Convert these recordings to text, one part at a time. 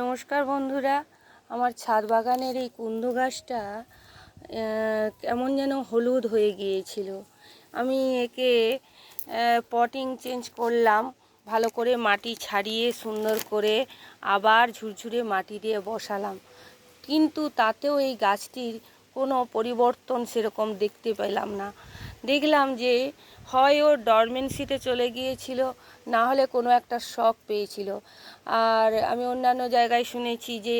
নমস্কার বন্ধুরা। আমার ছাদ বাগানের এই কুন্দু গাছটা কেমন যেন হলুদ হয়ে গিয়েছিল। আমি একে পটিং চেঞ্জ করলাম। ভালো করে মাটি ছাড়িয়ে, সুন্দর করে আবার ঝুরঝুরে মাটি দিয়ে বসালাম। কিন্তু তাতেও এই গাছটির কোনো পরিবর্তন সেরকম দেখতে পেলাম না। দেখলাম যে হয় ও ডরমেন্সিতে চলে গিয়েছিল, না হলে কোনো একটা শখ পেয়েছিল। আর আমি অন্যান্য জায়গায় শুনেছি যে,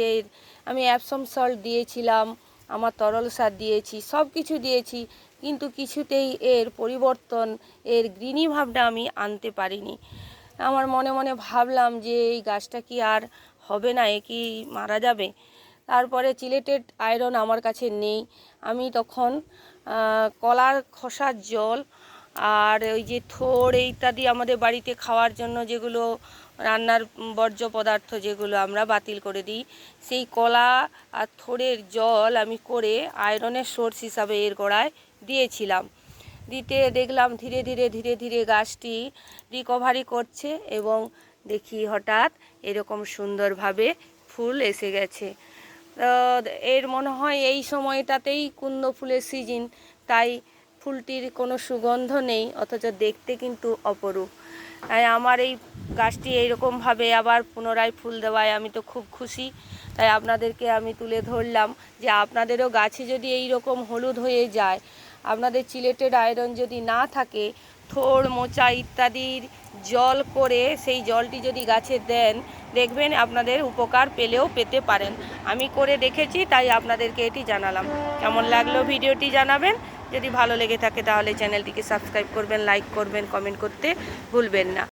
আমি অ্যাপসম সল্ট দিয়েছিলাম, আমার তরল সার দিয়েছি সব কিছু দিয়েছি, কিন্তু কিছুতেই এর পরিবর্তন, এর গ্রিনি ভাবটা আমি আনতে পারিনি। আমার মনে মনে ভাবলাম যে, এই গাছটা কি আর হবে না, এ কি মারা যাবে? তারপরে চিলেটেড আয়রন আমার কাছে নেই। আমি তখন কলার খোসার জল আর ওই যে থোড় ইত্যাদি আমাদের বাড়িতে খাওয়ার জন্য যেগুলো রান্নার বর্জ্য পদার্থ যেগুলো আমরা বাতিল করে দিই, সেই কলা আর থোড়ের জল আমি করে আয়রনের সোর্স হিসাবে এর গোড়ায় দিয়েছিলাম। দিতে দেখলাম ধীরে ধীরে ধীরে ধীরে গাছটি রিকভারি করছে এবং দেখি হঠাৎ এরকম সুন্দরভাবে ফুল এসে গেছে। এর মনে হয় এই সময়টাতেই কুন্দ ফুলের সিজন তাই ফুলটির কোনো সুগন্ধ নেই, অথচ দেখতে কিন্তু অপরূপ। তাই আমার এই গাছটি এইরকমভাবে আবার পুনরায় ফুল দেওয়ায় আমি তো খুব খুশি। তাই আপনাদেরকে আমি তুলে ধরলাম যে আপনাদেরও গাছে যদি এই রকম হলুদ হয়ে যায়, আপনাদের চিলেটেড আয়রন যদি না থাকে, থোড় মোচা ইত্যাদির জল করে সেই জলটি যদি গাছে দেন, দেখবেন আপনাদের উপকার পেলেও পেতে পারেন। আমি করে দেখেছি, তাই আপনাদেরকে এটি জানালাম। কেমন লাগল ভিডিওটি জানাবেন? যদি ভালো লেগে থাকে তাহলে চ্যানেলটিকে সাবস্ক্রাইব করবেন, লাইক করবেন, কমেন্ট করতে ভুলবেন না।